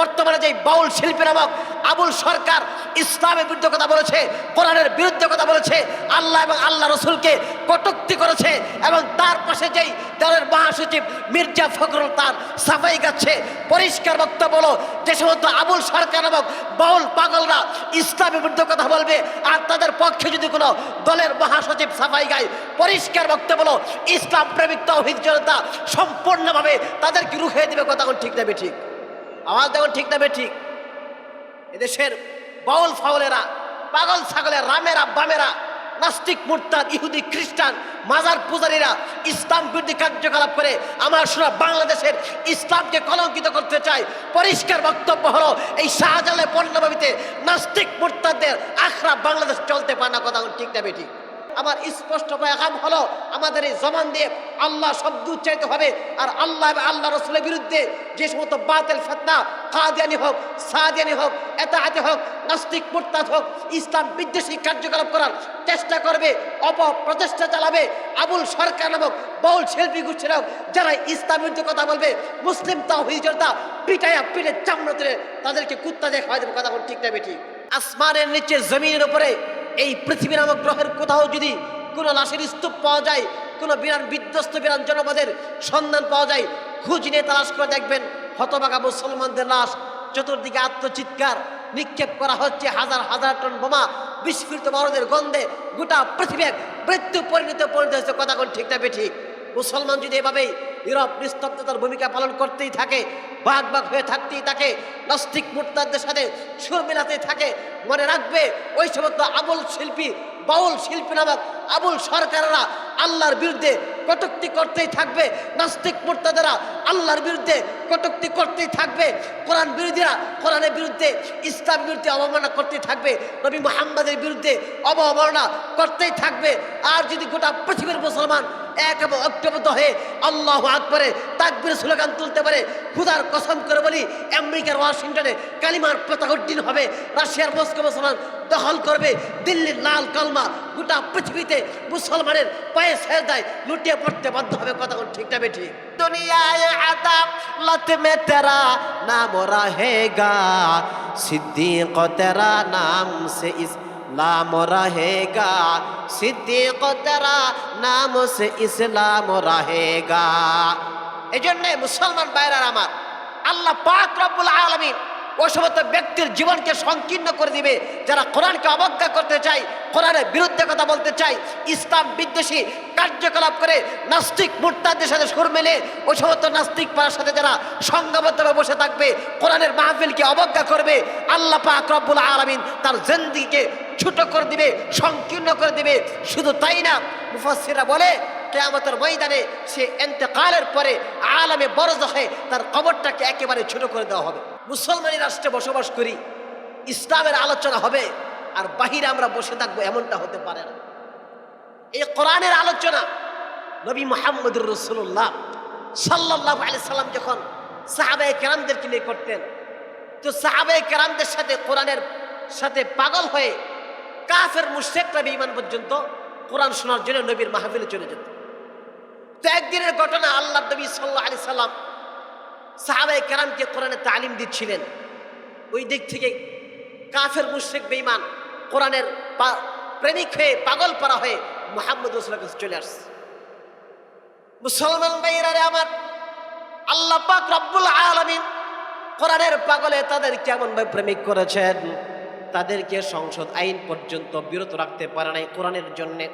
বর্তমানে যে বাউল শিল্পী নামক আবুল সরকার ইসলামের বিরুদ্ধে কথা বলেছে, কোরআনের বিরুদ্ধে কথা বলেছে, আল্লাহ এবং আল্লাহ রসুলকে কটুক্তি করেছে এবং তার পাশে যেই দলের মহাসচিব মির্জা ফখরুল তার সাফাই গাচ্ছে, পরিষ্কার বক্তব্য হলো যে সমস্ত আবুল সরকার নামক বাউল পাগলরা ইসলামের বিরুদ্ধে কথা বলবে আর তাদের পক্ষে যদি কোনো দলের মহাসচিব সাফাই গায়, পরিষ্কার বক্তব্য হলো ইসলাম প্রেমিক তৌহিদ জনতা সম্পূর্ণভাবে তাদেরকে রুখে দেবে, কথা ঠিক নেবে ঠিক আওয়াজ দেখুন ঠিক না ঠিক এদেশের বাউল ফাউলেরা, পাগল ছাগলের, রামেরা, বামেরা, নাস্তিক, মুরতাদ, ইহুদি, খ্রিস্টান, মাজার পূজারীরা ইসলাম বিরোধী কার্যকলাপ করে আমার শোনা বাংলাদেশের ইসলামকে কলঙ্কিত করতে চায় পরিষ্কার বক্তব্য হলো, এই শাহজালে পণ্যবাবিতে নাস্তিক, মুরতাদদের আখড়া বাংলাদেশ চলতে পারে না, কথা ঠিক না বেঠিক। আমার স্পষ্ট পেগাম হলো, আমাদের এই জমান দিয়ে আল্লাহ শব্দ উচ্চারিত হবে। আর আল্লাহ এবং আল্লাহ রসুলের বিরুদ্ধে যে সমস্ত বাতিল, ফেতনা, কাদিয়ানি হোক, সাদিয়ানি হোক এতাহাতি হোক, নাস্তিক, মুরতাদ হোক, ইসলাম বিদ্বেষী কার্যকলাপ করার চেষ্টা করবে অপপ্রচেষ্টা চালাবে। আবুল সরকার নামক বহুল শিল্পী গোষ্ঠীর হোক যারা ইসলাম বিরুদ্ধে কথা বলবে, মুসলিম তাও জনতা পিটাইয়া পিঠে চামড়া তুলে তাদেরকে কুত্তা দেবে, কথা বল ঠিক না, বেঠিক। আসমানের নিচে জমিনের উপরে এই পৃথিবী নামক গ্রহের কোথাও যদি কোনো লাশের স্তূপ পাওয়া যায়, কোনো বিরান বিধ্বস্ত বিরান জনপদের সন্ধান পাওয়া যায়, খোঁজ নিয়ে তালাশ করে দেখবেন হতবাগা মুসলমানদের লাশ চতুর্দিকে আত্মচিৎকার, নিক্ষেপ করা হচ্ছে, হাজার হাজার টন বোমা, বিস্ফোরিত বড়দের গন্ধে গোটা পৃথিবীর মৃত্যু পরিণত পরিণত হয়েছে। কথা কোন ঠিকটা বেঠিক? মুসলমান যদি এভাবেই নীরব, নিস্তব্ধতার ভূমিকা পালন করতেই থাকে, বাঘ বাঘ হয়ে থাকতেই থাকে, নাস্তিক মুরতাদের সাথে সুর মেলাতেই থাকে, মনে রাখবে ওই সমস্ত আবুল শিল্পী, বাউল শিল্পী নামক আবুল সরকারেরা আল্লাহর বিরুদ্ধে কটুক্তি করতেই থাকবে, নাস্তিক মুরতাদেরা আল্লাহর বিরুদ্ধে কটুক্তি করতেই থাকবে, কোরআন বিরোধীরা কোরআনের বিরুদ্ধে ইসলাম বিরুদ্ধে অবমাননা করতেই থাকবে, নবী মোহাম্মদের বিরুদ্ধে অবমাননা করতেই থাকবে, আর যদি গোটা পৃথিবীর মুসলমান এক এবং ঐক্যবদ্ধ হয়ে আল্লাহ আকবরে তাকবির স্লোগান তুলতে পারে। খুদার কসম করে বলি, আমেরিকার ওয়াশিংটনে কালিমার পতাকা উড্ডীন হবে, রাশিয়ার মস্কো মুসলমান দখল করবে, দিল্লির লাল কালমা গোটা পৃথিবীতে মুসলমানের পায়ে ছেড়ে দেয় লুটিয়ে পড়তে বাধ্য হবে। কথা ঠিক না বেঠি? দুনিয়ায় আদাব লত মে তেরা নাম রহেগা সিদ্দিক তেরা নাম সে ইস इस्लाम रहेगा सिद्दीक तेरा नाम से इस्लाम रहेगा এই জন্যে মুসলমান বাইরার আমার আল্লাহ পাক রব্বুল আলমিন ওই সমস্ত ব্যক্তির জীবনকে সংকীর্ণ করে দিবে। যারা কোরআনকে অবজ্ঞা করতে চায়, কোরআনের বিরুদ্ধে কথা বলতে চায়, ইসলাম বিদ্বেষী কার্যকলাপ করে নাস্তিক মুরতাদের সাথে সুর মেলে ওই সমস্ত নাস্তিক পাড়ার সাথে যারা সংঘবদ্ধভাবে বসে থাকবে, কোরআনের মাহফিলকে অবজ্ঞা করবে, আল্লাহ পাক রব্বুল আলমিন তার জিন্দিগিকে ছোট করে দিবে, সংকীর্ণ করে দিবে। শুধু তাই না মুফাসিরা বলে, কেয়ামতের ময়দানে সে এন্তেকালের পরে আলামে বড় তার কবরটাকে একেবারে ছোট করে দেওয়া হবে। মুসলমানি রাষ্ট্রে বসবাস করি, ইসলামের আলোচনা হবে, আর বাহিরে আমরা বসে থাকব এমনটা হতে পারে না। এই কোরআনের আলোচনা নবী মোহাম্মদুর রসুল্লাহ সাল্লাহ আলি সাল্লাম যখন সাহাবাই কেরামদেরকে নিয়ে করতেন, তো সাহাবাই কেরামদের সাথে কোরআনের সাথে পাগল হয়ে কাফের মুশেকরা বিমান পর্যন্ত কোরআন শোনার জন্য নবীর মাহফিলে চলে যেত। তো একদিনের ঘটনা আল্লাহ নবী সাল্লাহ আলি সাল্লাম সাহাবাই কেরামকে কোরআনে তালিম দিচ্ছিলেন। ওই দিক থেকে কাফের মুশেক বেইমান কোরআনের প্রেমিক হয়ে পাগল পারা হয়ে মোহাম্মদ রসুলের কাছে চলে আসছে। মুসলমান ভাইরারে আমার, আল্লাহ পাক রব্বুল আলমিন কোরআনের পাগলে তাদের কেমন ভাবে প্রেমিক করেছেন? তাদেরকে সংসদ আইন পর্যন্ত বিরত রাখতে পারে নাই কোরআনের জন্যে।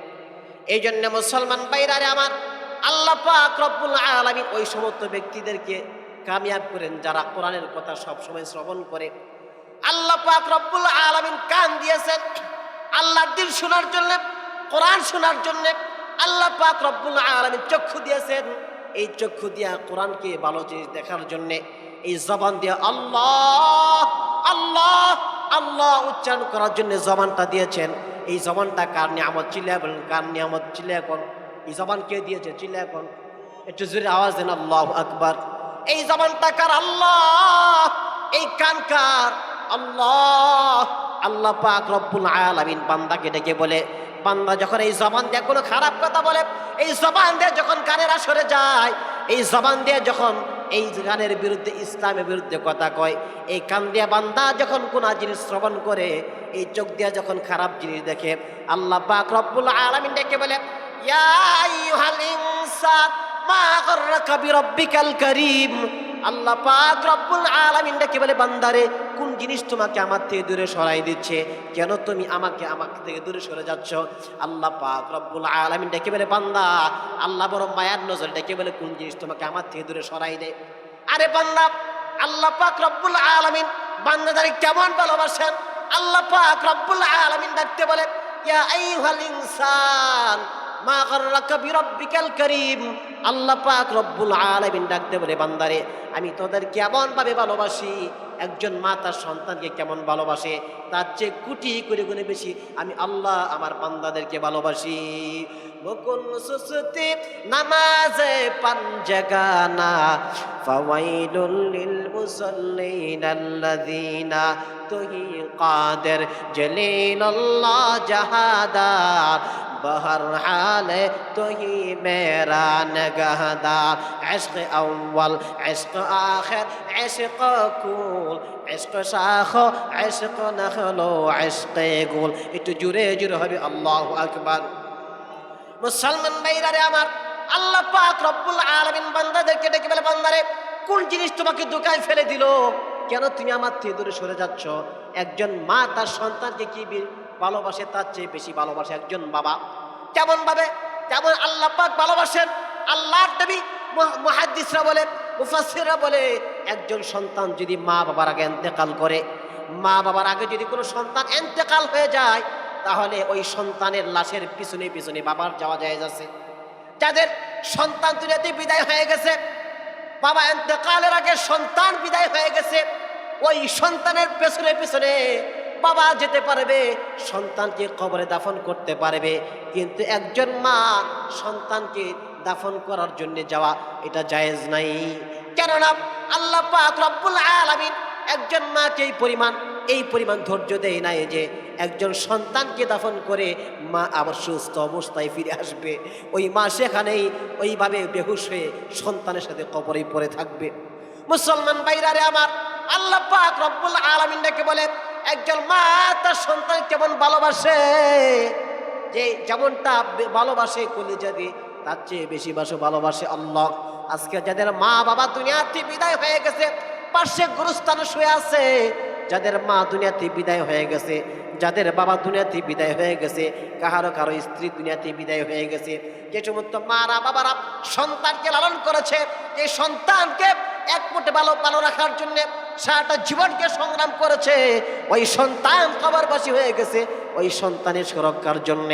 এই জন্য মুসলমান বাইরারে আমার, আল্লাহ পাক রব্বুল আলমী ওই সমস্ত ব্যক্তিদেরকে কামিয়াব করেন, যারা কোরআনের কথা সবসময় শ্রবণ করে। আল্লাহ পাক রব্বুল আলমিন কান দিয়েছেন, আল্লাহর দিল শোনার জন্য, কোরআন শোনার জন্য। আল্লাহ পাক রব্বুল আলমিন চক্ষু দিয়েছেন, এই চক্ষু দিয়া কোরআনকে ভালো জিনিস দেখার জন্যে, এই জবান দিয়ে আল্লাহ আল্লাহ আল্লাহ উচ্চারণ করার জন্য জবানটা দিয়েছেন। এই জবানটা কার নিয়ামত চিল্লা বলেন কার নিয়ামত চিল্লা এখন? এই জবান কে দিয়েছে? চিল্লা এখন? একটু জোরে আওয়াজ দেন, আল্লাহ আকবার। এই জবানটা কার আল্লাহ? এই কান কার? আল্লাহ। আল্লাহ পাক রব্বুল আলামিন বান্দাকে ডেকে বলে, বান্দা যখন এই জবান দিয়ে কোনো খারাপ কথা বলে, এই জবান দিয়ে যখন কানের আসরে যায়, এই জবান দিয়ে যখন এই গানের বিরুদ্ধে, ইসলামের বিরুদ্ধে কথা কয়, এই কান দিয়া বান্দা যখন কোন জিনিস শ্রবণ করে, এই চোখ দিয়া যখন খারাপ জিনিস দেখে, আল্লাহ পাক রব্বুল আলামিন ডেকে বলে, ইয়া আইয়ুহাল ইনসান মা গররাকা বিরাব্বিকাল কারীম। আল্লাহ পাক রব্বুল আলামিন ডেকে বলে, বান্দারে, কোন জিনিস তোমাকে আমার থেকে দূরে সরাই দিচ্ছে? কেন তুমি আমাকে আমার থেকে দূরে সরে যাচ্ছ? আল্লাহ পাক রব্বুল আলামিন ডেকে বলে, বান্দা, আল্লাহ বড় মায়ার নজর ডেকে বলে, কোন জিনিস তোমাকে আমার থেকে দূরে সরাই দেয় আরে বান্দা, আল্লাহ পাক রব্বুল আলামিন বান্দাদারে কেমন ভালোবাসেন? আল্লাহ পাক রব্বুল আলামিন ডাকতে বলে, ইয়া আইয়ুহাল ইনসান মা গররাকা বিরাব্বিকাল করিম। আল্লাহ পাক রব্বুল আলামিন ডাকতে বলে, বান্দারে, আমি তোদের কেমন ভাবে ভালোবাসি, একজন মা তার সন্তানকে কেমন ভালোবাসে? তার চেয়ে কুটি করে গুণে বেশি আমি আল্লাহ আমার বান্দাদেরকে ভালোবাসি। বকুল সুসুতি নামাজে পাঞ্জাগানা ফাওয়াইলুল লিল মুসাল্লিন আল্লাযিনা তুহি কাদের, জলিলুল্লাহ জাহাদার بہر حال تو ہی میرا نگہدار عشق اول عشق آخر عشق کول عشق শাখ عشق نخلو عشق গোল। একটু জুড়ে জুড়ে হবে, আল্লাহ আকবার। মুসলমান ভাইরা রে আমার, আল্লাহ পাক রব্বুল আলমিন বান্দাদেরকে ডেকে বলে, বান্দারে, কোন জিনিস তোমাকে দোকায় ফেলে দিল? কেন তুমি আমার থেকে দূরে সরে যাচ্ছ? একজন মা তার সন্তানকে কি ভালোবাসে, তার চেয়ে বেশি ভালোবাসে একজন বাবা। কেমন ভাবে তেমন আল্লাহ পাক ভালোবাসেন, আল্লাহর নবী মুহ- মুহাদ্দিসরা বলে, মুফাসসিররা বলে, একজন সন্তান যদি মা বাবার আগে এন্তেকাল করে, মা বাবার আগে যদি কোনো সন্তান এন্তেকাল হয়ে যায়, তাহলে ওই সন্তানের লাশের পিছনে পিছনে বাবার যাওয়া যায় আছে। যাদের সন্তান দুনিয়াতে বিদায় হয়ে গেছে, বাবা এন্তেকালের আগে সন্তান বিদায় হয়ে গেছে, ওই সন্তানের পেছনে পেছনে বাবা যেতে পারবে, সন্তানকে কবরে দাফন করতে পারবে। কিন্তু একজন মা সন্তানকে দাফন করার জন্য যাওয়া এটা জায়েজ নাই। কেননা আল্লাহ রব্বুল আলামিন একজন মাকে এই পরিমাণ এই পরিমাণ ধৈর্য দেয় নাই যে একজন সন্তানকে দাফন করে মা আবার সুস্থ অবস্থায় ফিরে আসবে। ওই মা সেখানেই ওইভাবে বেহুশ হয়ে সন্তানের সাথে কবরেই পড়ে থাকবে। মুসলমান বাইরারে আমার, আল্লাহ পাক রব্বুল আলামিন ডেকে বলে একজন মা তার সন্তান কেমন ভালোবাসে? যে যেমনটা ভালোবাসে কলিজা দিয়ে তার চেয়ে বেশি বাসে ভালোবাসে আল্লাহ। আজকে যাদের মা বাবা দুনিয়াতে বিদায় হয়ে গেছে, পাশে গুরুস্থানে শুয়ে আছে, যাদের মা দুনিয়াতে বিদায় হয়ে গেছে, যাদের বাবা দুনিয়াতে বিদায় হয়ে গেছে, কাহারো কারও স্ত্রী দুনিয়াতে বিদায় হয়ে গেছে, যে সমস্ত মারা বাবারা সন্তানকে লালন করেছে, এই সন্তানকে এক মুঠে ভালো ভালো রাখার জন্য সারাটা জীবনকে সংগ্রাম করেছে, ওই সন্তান কবরবাসী হয়ে গেছে, ওই সন্তানের সুরক্ষার জন্য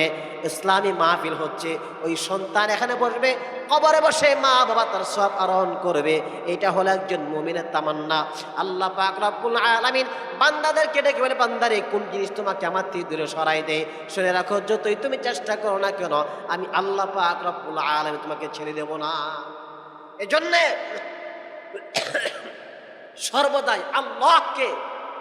ইসলামী মাহফিল হচ্ছে, ওই সন্তান এখানে বসবে, কবরে বসে মা বাবা তার সব আরোহণ করবে, এটা হলো একজন মুমিনের তামান্না। আল্লাহ পাক রব্বুল আলামিন বান্দাদেরকে ডেকে বলে, বান্দারে, কোন জিনিস তোমাকে আমার থেকে দূরে সরাই দেয় শুনে রাখো, যতই তুমি চেষ্টা করো না কেন, আমি আল্লাহ পাক রব্বুল আলামিন তোমাকে ছেড়ে দেব না। এজন্যে সর্বদাই আল্লাহকে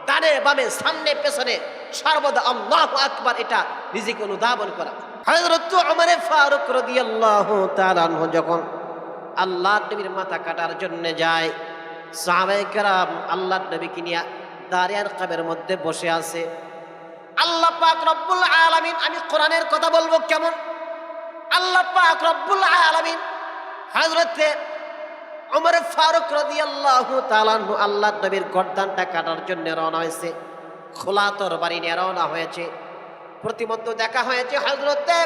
ডানে বামে, সামনে, পেছনে, সর্বদা আল্লাহ আকবার এটা নিজেকে অনুধাবন করা। হযরত ওমর ফারুক রাদিয়াল্লাহু তাআলা আনহু যখন আল্লাহ নবীর মাথা কাটার জন্য যায়, সাহাবায়ে কেরাম আল্লাহ নবীকে নিয়ে দাঁড়িয়ার কাবের মধ্যে বসে আছে। আল্লাহ পাক রব্বুল আলামিন, আমি কোরআনের কথা বলব কেমন? আল্লাহ পাক রব্বুল আলামিন হযরতে ওমর ফারুক রাদিয়াল্লাহু তাআলা আনহু আল্লাহ নবীর গর্দানটা কাটার জন্য রওনা হয়েছে। খোলা তরবারি নিয়ে রওনা হয়েছে। প্রতিমধ্য দেখা হয়েছে হযরতে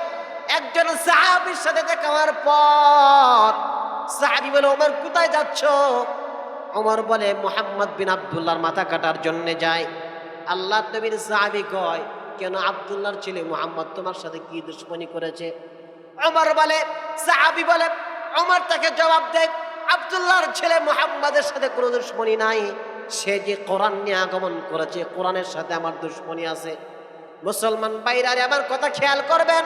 একজন সাহাবীর সাথে দেখা হওয়ার পর সাহাবী বলে, ওমর, কোথায় যাচ্ছ? ওমর বলে, মোহাম্মদ বিন আব্দুল্লাহর মাথা কাটার জন্য যায় আল্লাহ নবীর সাহাবী কয়, কেন আব্দুল্লাহর ছেলে মোহাম্মদ তোমার সাথে কি দুশ্মনী করেছে? ওমর বলে, সাহাবী বলে, ওমর তাকে জবাব দেয় আব্দুল্লাহর ছেলে মোহাম্মদের সাথে কোনো দুশ্মনী নাই। সে যে কোরআন নিয়ে আগমন করেছে, কোরআনের সাথে আমার দুশ্মনী আছে। মুসলমান বাইরারে আমার কথা খেয়াল করবেন।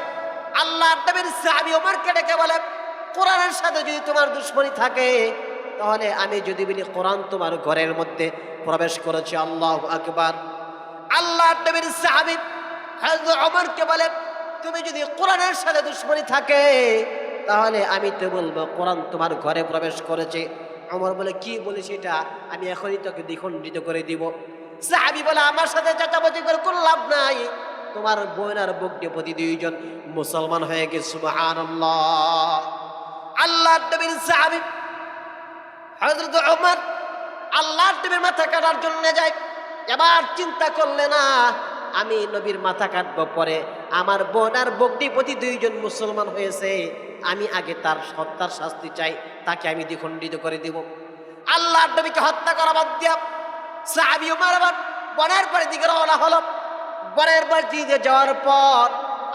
আল্লাহ নবীর সাহাবী ওমরকে ডেকে বলে, কোরআনের সাথে যদি তোমার দুশ্মনী থাকে, তাহলে আমি যদি বলি কোরআন তোমার ঘরের মধ্যে প্রবেশ করেছে, আল্লাহ আকবার। আল্লাহ নবীর সাহাবী হযরত ওমরকে বলে, তুমি যদি কোরআনের সাথে দুশ্মনী থাকে তাহলে আমি তো বলব, কোরআন তোমার ঘরে প্রবেশ করেছে। আমার বলে, কি বলে সেটা আমি এখনই তোকে দ্বিখণ্ডিত করে দিব। সাহাবি বলে, আমার সাথে চাচাবাজি করে কোনো লাভ নাই। তোমার বোন আর প্রতি দুইজন মুসলমান হয়ে গেছে, সুবহানাল্লাহ। আল্লাহ নবীর সাহাবি ওমর, আল্লাহর নবীর মাথা কাটার জন্য যায়। এবার চিন্তা করলে না, আমি নবীর মাথা কাটবো পরে। আমার বোন আর বগ্নিপতি দুইজন মুসলমান হয়েছে, আমি আগে তার হত্যার শাস্তি চাই, তাকে আমি দ্বিখণ্ডিত করে দিব। আল্লাহ নবীকে হত্যা করা বাদ দিয়া আবার বনের পরে দিকে রওনা হলো। বনের পর দিকে যাওয়ার পর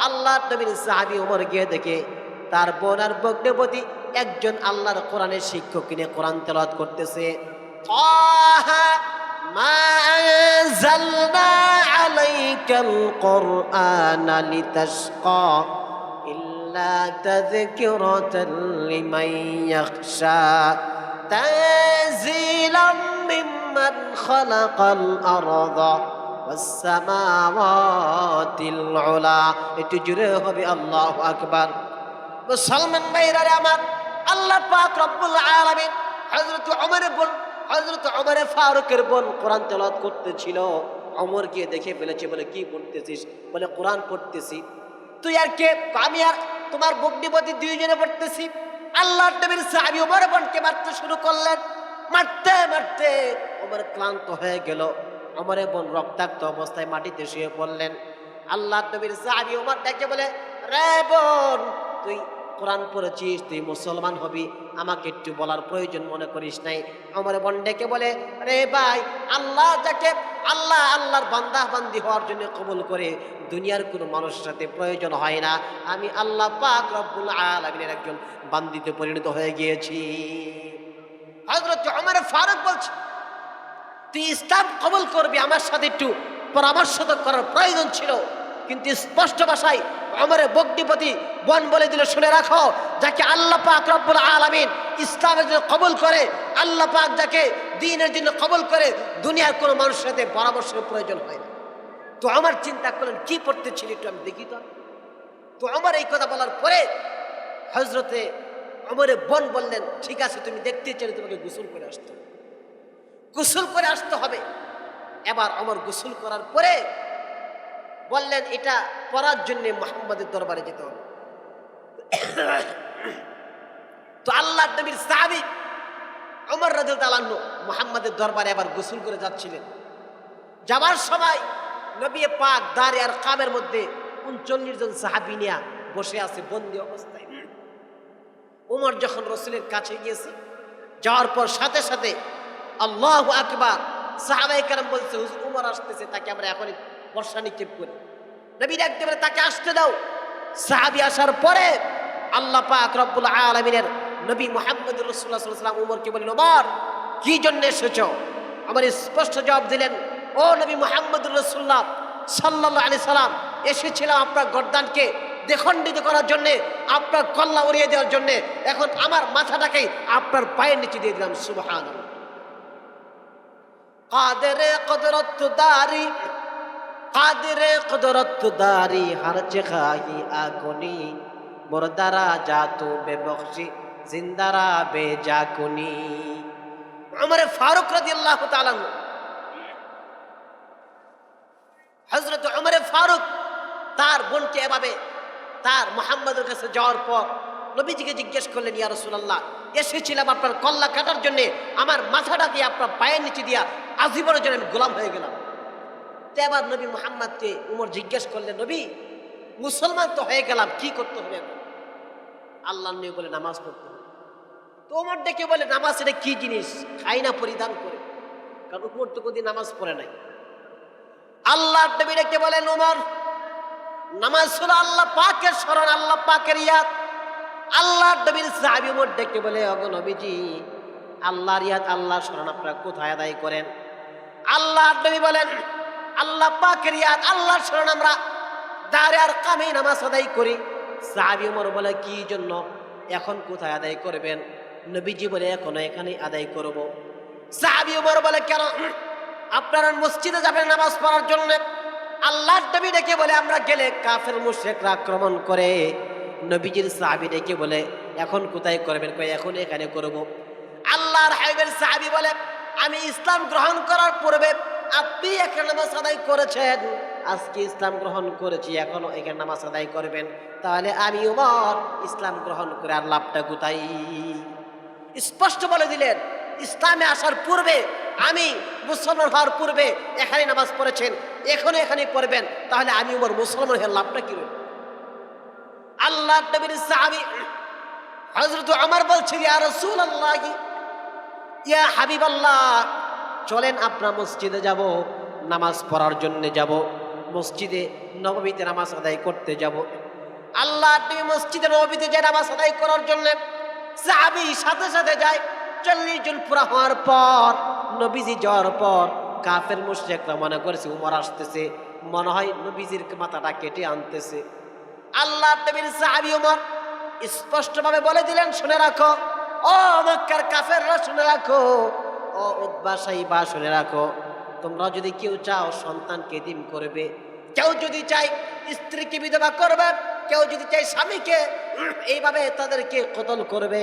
আল্লাহর নবীর সাহাবি উমর গিয়ে দেখে, তার বোন আর বগ্নপতি একজন আল্লাহর কোরআনের শিক্ষক কিনে কোরআন তেলাওয়াত করতেছে। ما أنزلنا عليك القرآن لتشقى إلا تذكرة لمن يخشى تنزيلا ممن خلق الأرض والسماوات العلا একটু জুড়ে হবে আল্লাহ আকবার মুসলমান ভাইরা আমার আল্লাহ পাক রব্বুল আলামিন হযরত ওমরের বোন হযরত ওমরে ফারুকের বোন কোরআন তেলাওয়াত করতেছিল। ওমর গিয়ে দেখে ফেলেছে, বলে, কি পড়তেছিস? বলে, কোরআন পড়তেছি। তুই আর কে? আমি আর তোমার বগ্নিপতি দুইজনে পড়তেছি। আল্লাহ নবীর সাহাবী ওমর বোনকে মারতে শুরু করলেন। মারতে মারতে। ওমর ক্লান্ত হয়ে গেল। ওমরে বোন রক্তাক্ত অবস্থায় মাটিতে শুয়ে পড়লেন। আল্লাহ নবীর সাহাবী ওমর ডেকে বলে, রে বোন, তুই কোরআন পড়েছিস, তুই মুসলমান হবি, আমাকে একটু বলার প্রয়োজন মনে করিস নাই। আমার বোন ডেকে বলে রে ভাই, আল্লাহ যাকে, আল্লাহ, আল্লাহর বান্দা বান্দি হওয়ার জন্য কবুল করে, দুনিয়ার কোনো মানুষের সাথে প্রয়োজন হয় না। আমি আল্লাহ পাক রব্বুল আলামিনের একজন বান্দিতে পরিণত হয়ে গিয়েছি। হযরত ওমর ফারুক বলছে, তুই ইসলাম কবুল করবি, আমার সাথে একটু পরামর্শ করার প্রয়োজন ছিল, কিন্তু স্পষ্ট ভাষায় আমারে বগ্নিপতি বন বলে দিল, শুনে রাখো, যাকে আল্লাহ পাক রব্বুল আলামিন ইসলামের জন্য কবুল করে, আল্লাহ পাক যাকে দিনের জন্য কবুল করে, দুনিয়ার কোনো মানুষের সাথে পরামর্শের প্রয়োজন হয় না। তো আমার চিন্তা করলেন, কি পড়তে ছিল একটু আমি দেখি তো। তো আমার এই কথা বলার পরে হজরতে অমরে বন বললেন, ঠিক আছে, তুমি দেখতে চাইলে তোমাকে গোসল করে আসতে গোসল করে আসতে হবে। এবার আমার গোসল করার পরে বললেন, এটা পড়ার জন্য মোহাম্মদের দরবারে যেতে তো আল্লাহ নবীর সাহাবি অমর রাজু তালান্ন মোহাম্মদের দরবারে আবার গোসল করে যাচ্ছিলেন। যাবার সময় নবী পাক দাঁড়ে আর কামের মধ্যে উনচল্লিশ জন সাহাবি নিয়া বসে আছে বন্দি অবস্থায়। উমর যখন রসুলের কাছে গিয়েছে, যাওয়ার পর সাথে সাথে আল্লাহ আকবার সাহাবাই কালাম বলছে উমর আসতেছে, তাকে আমরা এখনই বর্ষা নিক্ষেপ করি। নবী ডাকতে পারে তাকে আসতে দাও। সাহাবি আসার পরে আল্লাহ পাক রব্বুল আলমিনের নবী মোহাম্মদ রসুল্লাহ সাল্লাম উমরকে বলেন ওমর, কি জন্য এসেছ? আমার স্পষ্ট জবাব দিলেন, ও নবী মোহাম্মদ রসুল্লাহ সাল্লাহ আলি সাল্লাম, এসেছিলাম আপনার গর্দানকে দেখণ্ডিত করার জন্যে, আপনার কল্লা উড়িয়ে দেওয়ার জন্যে, এখন আমার মাথাটাকে আপনার পায়ের নিচে দিয়ে দিলাম সুবহান কদরত দারি কাদের কদরত দারি হারচে খাহি আগুনি। মোরদারা জাতু বেবখশি, জিন্দারা বে জাকুনি আমার ফারুক রাদিয়াল্লাহু তাআলা হযরত ওমর ফারুক, তার বোনকে এভাবে তার মোহাম্মদের কাছে যাওয়ার পর নবীজিকে জিজ্ঞেস করলেন, ইয়া রাসূলুল্লাহ, এসেছিলাম আপনার কল্লা কাটার জন্য। আমার মাথাটা দিয়ে আপনার পায়ের নিচে দিয়া আজীবনের জন্য আমি গোলাম হয়ে গেলাম। তো এবার নবী মোহাম্মদকে উমর জিজ্ঞেস করলেন নবী, মুসলমান তো হয়ে গেলাম, কি করতে হবে? আল্লাহ নিয়ে বলে, নামাজ পড়তে হবে। তো উমর ডেকে বলে, নামাজ এটা কি জিনিস? খাই না, পরিধান করে। কারণ উমর তো কোনদিন নামাজ পড়ে নাই। আল্লাহ নবী ডেকে বলেন উমর, নামাজ হলো আল্লাহ পাকের স্মরণ, আল্লাহ পাকের ইয়াদ। আল্লাহ নবীর সাহাবি উমর ডেকে বলে অগো নবীজি, আল্লাহর ইয়াদ, আল্লাহর স্মরণ আপনারা কোথায় আদায় করেন? আল্লাহ নবী বলেন আল্লাহ পাকের ইয়াদ, আল্লাহর স্মরণ আমরা দাঁড়ে আর কামে নামাজ আদায় করি। সাহাবি উমর বলে, কি জন্য? এখন কোথায় আদায় করবেন? নবীজি বলে, এখনও এখানে আদায় করব। সাহাবি উমর বলে, কেন? আপনারা মসজিদে যাবেন নামাজ পড়ার জন্য? আল্লাহ নবী ডেকে বলে, আমরা গেলে কাফের মুশরিকরা আক্রমণ করে। নবীজির সাহাবি ডেকে বলে, এখন কোথায় করবেন? কয়, এখন এখানে করব। আল্লাহর হাবিবের সাহাবী বলে, আমি ইসলাম গ্রহণ করার পূর্বে আপনি এখানে নামাজ আদায় করেছেন? আজকে ইসলাম গ্রহণ করেছি, এখনও এখানে নামাজ আদায় করবেন। তাহলে আমি উমর, ইসলাম গ্রহণ করে আর লাভটা কোথায়? স্পষ্ট বলে দিলেন, ইসলামে আসার পূর্বে আমি মুসলমান হওয়ার পূর্বে এখানে নামাজ পড়েছেন, এখনও এখানে পড়বেন, তাহলে আমি উমর মুসলমান হয়ে লাভটা কি? আল্লাহ নবীর হযরত আমার বলছেন ইয়া রাসূলুল্লাহ, ইয়া হাবিবাল্লাহ চলেন আপনার মসজিদে যাব, নামাজ পড়ার জন্য যাব, মসজিদে নবমীতে নামাজ আদায় করতে যাব। আল্লাহ তুমি মসজিদে নবমীতে যে নামাজ আদায় করার জন্য সাহাবী সাথে সাথে যায়, চল্লিশ জন পুরা হওয়ার পর, নবীজি যাওয়ার পর কাফের মুশরিকরা মনে করেছে, উমর আসতেছে। মনে হয় নবীজির মাথাটা কেটে আনতেছে। আল্লাহ নবীর সাহাবী উমর স্পষ্টভাবে বলে দিলেন, শুনে রাখো। ও মক্কার কাফেররা, শুনে রাখো। ও বা শুনে রাখো। তোমরা যদি কেউ চাও সন্তানকে দিম করবে, কেউ যদি চাই স্ত্রীকে বিধবা করবে, কেউ যদি চাই স্বামীকে, এইভাবে তাদেরকে কতল করবে,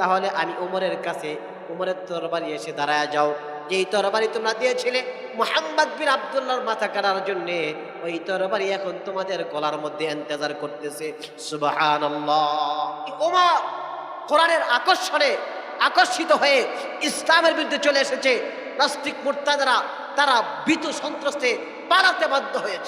তাহলে আমি উমরের কাছে, উমরের তরবারি এসে দাঁড়ায় যাও। যেই তরবারি তোমরা দিয়েছিলে মোহাম্মদ বিন আবদুল্লাহর মাথা কাটার জন্য, ওই তরবারি এখন তোমাদের গলার মধ্যে ইন্তজার করতেছে ওমর কোরআনের আকর্ষণে আকর্ষিত হয়ে ইসলামের বিরুদ্ধে চলে এসেছে। নাস্তিক মোর্তাদারা তারা ভীত সন্ত্রস্তে পালাতে বাধ্য হয়েছে।